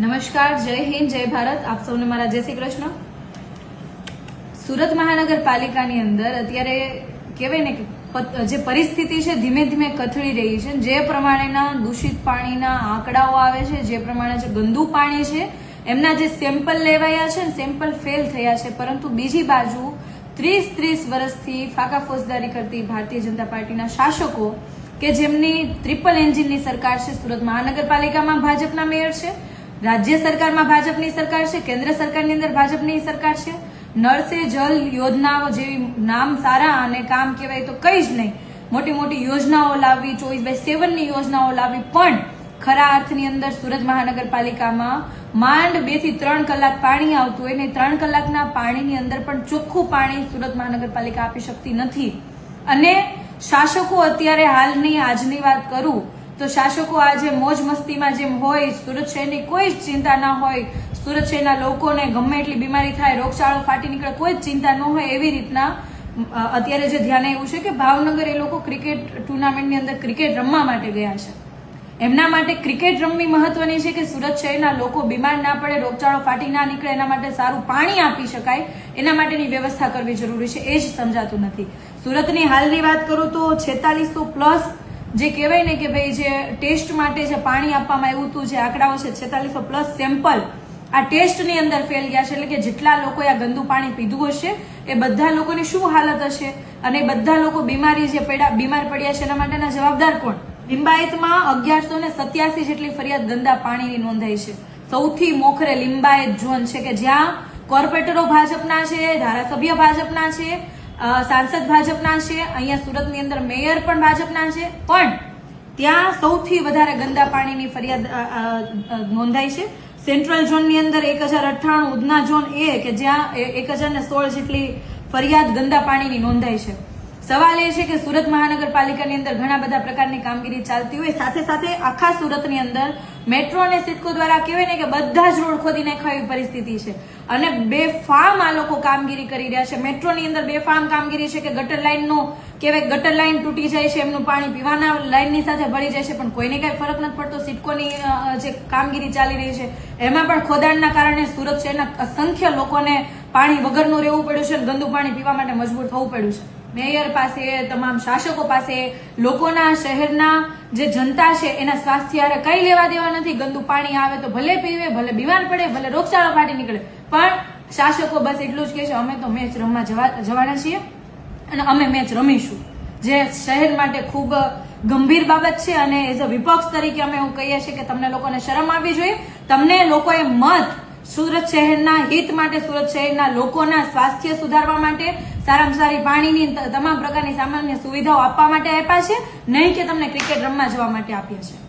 નમસ્કાર, જય હિન્દ, જય ભારત. આપ સૌને મારા જય શ્રી કૃષ્ણ. સુરત મહાનગરપાલિકાની અંદર અત્યારે કહેવાય ને કે જે પરિસ્થિતિ છે, ધીમે ધીમે કથળી રહી છે. જે પ્રમાણેના દૂષિત પાણીના આંકડાઓ આવે છે, જે પ્રમાણે જે ગંદુ પાણી છે, એમના જે સેમ્પલ લેવાયા છે, સેમ્પલ ફેલ થયા છે. પરંતુ બીજી બાજુ ત્રીસ ત્રીસ વર્ષથી ફાકા ફોજદારી કરતી ભારતીય જનતા પાર્ટીના શાસકો કે જેમની ટ્રિપલ એન્જિનની સરકાર છે, સુરત મહાનગરપાલિકામાં ભાજપના મેયર છે રાજ્ય સરકારમાં ભાજપની સરકાર છે, કેન્દ્ર સરકારની અંદર ભાજપની સરકાર છે? નળ સે જલ યોજનાઓ જેવી નામ સારા અને કામ કહેવાય તો કઈ જ નહીં. મોટી મોટી યોજનાઓ લાવવી, ચોવીસ બાય સેવનની યોજનાઓ લાવવી પણ ખરા અર્થની અંદર સુરત મહાનગરપાલિકામાં માંડ બેથી ત્રણ કલાક પાણી આવતું હોય ને ત્રણ કલાકના પાણીની અંદર પણ ચોખ્ખું પાણી સુરત મહાનગરપાલિકા આપી શકતી નથી. અને શાસકો અત્યારે હાલની આજની વાત કરું તો શાસકો આજે મોજ મસ્તીમાં જેમ હોય, સુરત શહેરની કોઈ જ ચિંતા ના હોય, સુરત શહેરના લોકોને ગમે એટલી બીમારી થાય, રોગચાળો ફાટી નીકળે, કોઈ જ ચિંતા ન હોય એવી રીતના અત્યારે જે ધ્યાને એવું છે કે ભાવનગર એ લોકો ક્રિકેટ ટુર્નામેન્ટની અંદર ક્રિકેટ રમવા માટે ગયા છે. એમના માટે ક્રિકેટ રમવી મહત્વની છે કે સુરત શહેરના લોકો બીમાર ના પડે, રોગચાળો ફાટી ના નીકળે, એના માટે સારું પાણી આપી શકાય, એના માટેની વ્યવસ્થા કરવી જરૂરી છે, એ જ સમજાતું નથી. સુરતની હાલની વાત કરું તો છેતાલીસો પ્લસ જે કહેવાય ને કે ભાઈ જે ટેસ્ટ માટે જે પાણી આપવામાં આવ્યું હતું, જે આંકડાઓ છે છેતાલીસો પ્લસ સેમ્પલ, આ ટેસ્ટની અંદર ફેલ ગયા છે. એટલે કે જેટલા લોકોએ આ ગંદુ પાણી પીધું હશે, એ બધા લોકોની શું હાલત હશે? અને બધા લોકો બીમારી જે પડ્યા બીમાર પડ્યા છે એના માટેના જવાબદાર કોણ? લિંબાયતમાં અગિયારસો ને સત્યાસી જેટલી ફરિયાદ ગંદા પાણીની નોંધાઈ છે. સૌથી મોખરે લિંબાયત ઝોન છે કે જ્યાં કોર્પોરેટરો ભાજપના છે, ધારાસભ્ય ભાજપના છે સાંસદ ભાજપના છે, અહીંયા સુરતની અંદર મેયર પણ ભાજપના છે, પણ ત્યાં સૌથી વધારે ગંદા પાણીની ફરિયાદ નોંધાઈ છે. સેન્ટ્રલ ઝોનની અંદર એક હજાર અઠ્ઠાણું, ઉધના ઝોન એ કે જ્યાં એક હજાર સોળ જેટલી ફરિયાદ ગંદા પાણીની નોંધાઈ છે. સવાલ એ છે કે સુરત મહાનગરપાલિકાની અંદર ઘણા બધા પ્રકારની કામગીરી ચાલતી હોય, સાથે સાથે આખા સુરતની અંદર મેટ્રો અને સિટકો દ્વારા કહેવાય ને કે બધા જ રોડ ખોદી નાખવા પરિસ્થિતિ છે. અને બે ફાર્મ આ લોકો કામગીરી કરી રહ્યા છે. મેટ્રોની અંદર બે ફાર્મ કામગીરી છે કે ગટર લાઇનનો કહેવાય ગટર લાઇન તૂટી જાય છે, એમનું પાણી પીવાના લાઇનની સાથે ભળી જાય છે, પણ કોઈને કાંઈ ફરક નથી પડતો. સિડકોની જે કામગીરી ચાલી રહી છે, એમાં પણ ખોદાણના કારણે સુરત શહેરના અસંખ્ય લોકોને પાણી વગરનું રહેવું પડ્યું છે ગંદુ પાણી પીવા માટે મજબૂર થવું પડ્યું છે. મેયર પાસે, તમામ શાસકો પાસે, લોકોના શહેરના જે જનતા છે, એના સ્વાસ્થ્ય હારે કઈ લેવા દેવા નથી. ગંદુ પાણી આવે તો ભલે પીવે, ભલે બીમાર પડે, ભલે રોગચાળો ફાટી નીકળે. પણ શાસકો બસ એટલું જ કહે છે, અમે તો મેચ રમવા જવા- જવાના છીએ અને અમે મેચ રમીશું. જે શહેર માટે ખૂબ ગંભીર બાબત છે અને એઝ અ વિપક્ષ તરીકે અમે એવું કહીએ છીએ કે તમને લોકોને શરમ આવવી જોઈએ. તમને લોકોએ મત સુરત શહેરના હિત માટે, સુરત શહેરના લોકોના સ્વાસ્થ્ય સુધારવા માટે, સારામાં સારી પાણીની તમામ પ્રકારની સામાન્ય સુવિધાઓ આપવા માટે આપ્યા છે. નહીં કે તમને ક્રિકેટ રમવા જવા માટે આપ્યા છે.